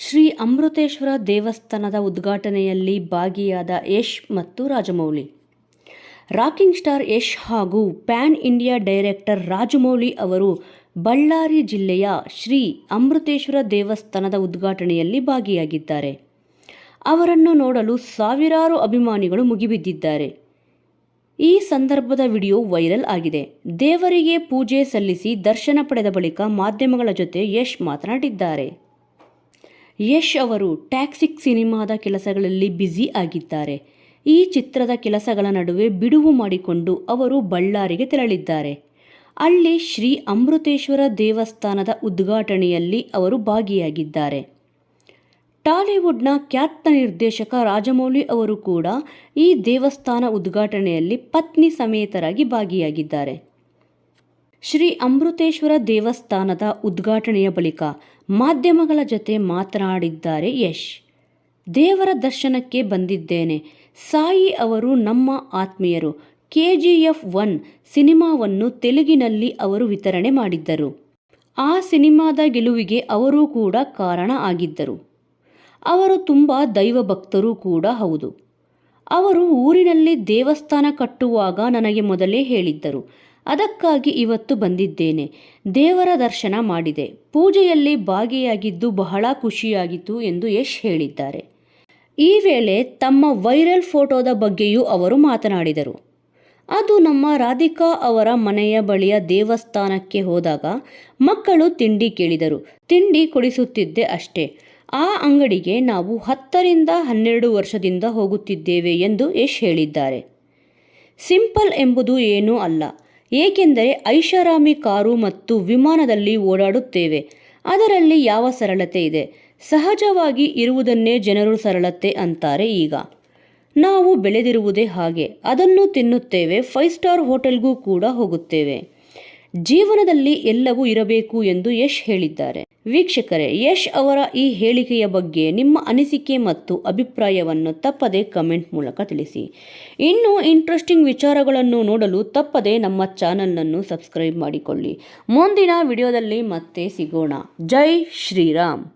ಶ್ರೀ ಅಮೃತೇಶ್ವರ ದೇವಸ್ಥಾನದ ಉದ್ಘಾಟನೆಯಲ್ಲಿ ಭಾಗಿಯಾದ ಯಶ್ ಮತ್ತು ರಾಜಮೌಳಿ. ರಾಕಿಂಗ್ ಸ್ಟಾರ್ ಯಶ್ ಹಾಗೂ ಪ್ಯಾನ್ ಇಂಡಿಯಾ ಡೈರೆಕ್ಟರ್ ರಾಜಮೌಳಿ ಅವರು ಬಳ್ಳಾರಿ ಜಿಲ್ಲೆಯ ಶ್ರೀ ಅಮೃತೇಶ್ವರ ದೇವಸ್ಥಾನದ ಉದ್ಘಾಟನೆಯಲ್ಲಿ ಭಾಗಿಯಾಗಿದ್ದಾರೆ. ಅವರನ್ನು ನೋಡಲು ಸಾವಿರಾರು ಅಭಿಮಾನಿಗಳು ಮುಗಿಬಿದ್ದಿದ್ದಾರೆ. ಈ ಸಂದರ್ಭದ ವಿಡಿಯೋ ವೈರಲ್ ಆಗಿದೆ. ದೇವರಿಗೆ ಪೂಜೆ ಸಲ್ಲಿಸಿ ದರ್ಶನ ಪಡೆದ ಬಳಿಕ ಮಾಧ್ಯಮಗಳ ಜೊತೆ ಯಶ್ ಮಾತನಾಡಿದ್ದಾರೆ. ಯಶ್ ಅವರು ಟ್ಯಾಕ್ಸಿಕ್ ಸಿನಿಮಾದ ಕೆಲಸಗಳಲ್ಲಿ ಬ್ಯುಸಿ ಆಗಿದ್ದಾರೆ. ಈ ಚಿತ್ರದ ಕೆಲಸಗಳ ನಡುವೆ ಬಿಡುವು ಮಾಡಿಕೊಂಡು ಅವರು ಬಳ್ಳಾರಿಗೆ ತೆರಳಿದ್ದಾರೆ. ಅಲ್ಲಿ ಶ್ರೀ ಅಮೃತೇಶ್ವರ ದೇವಸ್ಥಾನದ ಉದ್ಘಾಟನೆಯಲ್ಲಿ ಅವರು ಭಾಗಿಯಾಗಿದ್ದಾರೆ. ಟಾಲಿವುಡ್ನ ಖ್ಯಾತ ನಿರ್ದೇಶಕ ರಾಜಮೌಳಿ ಅವರು ಕೂಡ ಈ ದೇವಸ್ಥಾನ ಉದ್ಘಾಟನೆಯಲ್ಲಿ ಪತ್ನಿ ಸಮೇತರಾಗಿ ಭಾಗಿಯಾಗಿದ್ದಾರೆ. ಶ್ರೀ ಅಮೃತೇಶ್ವರ ದೇವಸ್ಥಾನದ ಉದ್ಘಾಟನೆಯ ಬಳಿಕ ಮಾಧ್ಯಮಗಳ ಜೊತೆ ಮಾತನಾಡಿದ್ದಾರೆ ಯಶ್. ದೇವರ ದರ್ಶನಕ್ಕೆ ಬಂದಿದ್ದೇನೆ. ಸಾಯಿ ಅವರು ನಮ್ಮ ಆತ್ಮೀಯರು. ಕೆ ಜಿ ಎಫ್ ಒನ್ ಸಿನಿಮಾವನ್ನು ತೆಲುಗಿನಲ್ಲಿ ಅವರು ವಿತರಣೆ ಮಾಡಿದ್ದರು. ಆ ಸಿನಿಮಾದ ಗೆಲುವಿಗೆ ಅವರೂ ಕೂಡ ಕಾರಣ ಆಗಿದ್ದರು. ಅವರು ತುಂಬ ದೈವ ಭಕ್ತರೂ ಕೂಡ ಹೌದು. ಅವರು ಊರಿನಲ್ಲಿ ದೇವಸ್ಥಾನ ಕಟ್ಟುವಾಗ ನನಗೆ ಮೊದಲೇ ಹೇಳಿದ್ದರು. ಅದಕ್ಕಾಗಿ ಇವತ್ತು ಬಂದಿದ್ದೇನೆ. ದೇವರ ದರ್ಶನ ಮಾಡಿದೆ. ಪೂಜೆಯಲ್ಲಿ ಭಾಗಿಯಾಗಿದ್ದು ಬಹಳ ಖುಷಿಯಾಗಿತ್ತು ಎಂದು ಯಶ್ ಹೇಳಿದ್ದಾರೆ. ಈ ವೇಳೆ ತಮ್ಮ ವೈರಲ್ ಫೋಟೋದ ಬಗ್ಗೆಯೂ ಅವರು ಮಾತನಾಡಿದರು. ಅದು ನಮ್ಮ ರಾಧಿಕಾ ಅವರ ಮನೆಯ ಬಳಿಯ ದೇವಸ್ಥಾನಕ್ಕೆ ಹೋದಾಗ ಮಕ್ಕಳು ತಿಂಡಿ ಕೇಳಿದರು. ತಿಂಡಿ ಕೊಡಿಸುತ್ತಿದ್ದೆ ಅಷ್ಟೇ. ಆ ಅಂಗಡಿಗೆ ನಾವು ಹತ್ತರಿಂದ ಹನ್ನೆರಡು ವರ್ಷದಿಂದ ಹೋಗುತ್ತಿದ್ದೇವೆ ಎಂದು ಯಶ್ ಹೇಳಿದ್ದಾರೆ. ಸಿಂಪಲ್ ಎಂಬುದು ಏನೂ ಅಲ್ಲ. ಏಕೆಂದರೆ ಐಷಾರಾಮಿ ಕಾರು ಮತ್ತು ವಿಮಾನದಲ್ಲಿ ಓಡಾಡುತ್ತೇವೆ. ಅದರಲ್ಲಿ ಯಾವ ಸರಳತೆ ಇದೆ? ಸಹಜವಾಗಿ ಇರುವುದನ್ನೇ ಜನರು ಸರಳತೆ ಅಂತಾರೆ ಈಗ. ನಾವು ಬೆಳೆದಿರುವುದೇ ಹಾಗೆ. ಅದನ್ನು ತಿನ್ನುತ್ತೇವೆ. ಫೈವ್ ಸ್ಟಾರ್ ಹೋಟೆಲ್ಗೂ ಕೂಡ ಹೋಗುತ್ತೇವೆ. ಜೀವನದಲ್ಲಿ ಎಲ್ಲವೂ ಇರಬೇಕು ಎಂದು ಯಶ್ ಹೇಳಿದ್ದಾರೆ. ವೀಕ್ಷಕರೇ, ಯಶ್ ಅವರ ಈ ಹೇಳಿಕೆಯ ಬಗ್ಗೆ ನಿಮ್ಮ ಅನಿಸಿಕೆ ಮತ್ತು ಅಭಿಪ್ರಾಯವನ್ನು ತಪ್ಪದೆ ಕಮೆಂಟ್ ಮೂಲಕ ತಿಳಿಸಿ. ಇನ್ನೂ ಇಂಟ್ರೆಸ್ಟಿಂಗ್ ವಿಚಾರಗಳನ್ನು ನೋಡಲು ತಪ್ಪದೆ ನಮ್ಮ ಚಾನಲನ್ನು ಸಬ್ಸ್ಕ್ರೈಬ್ ಮಾಡಿಕೊಳ್ಳಿ. ಮುಂದಿನ ವಿಡಿಯೋದಲ್ಲಿ ಮತ್ತೆ ಸಿಗೋಣ. ಜೈ ಶ್ರೀರಾಮ್.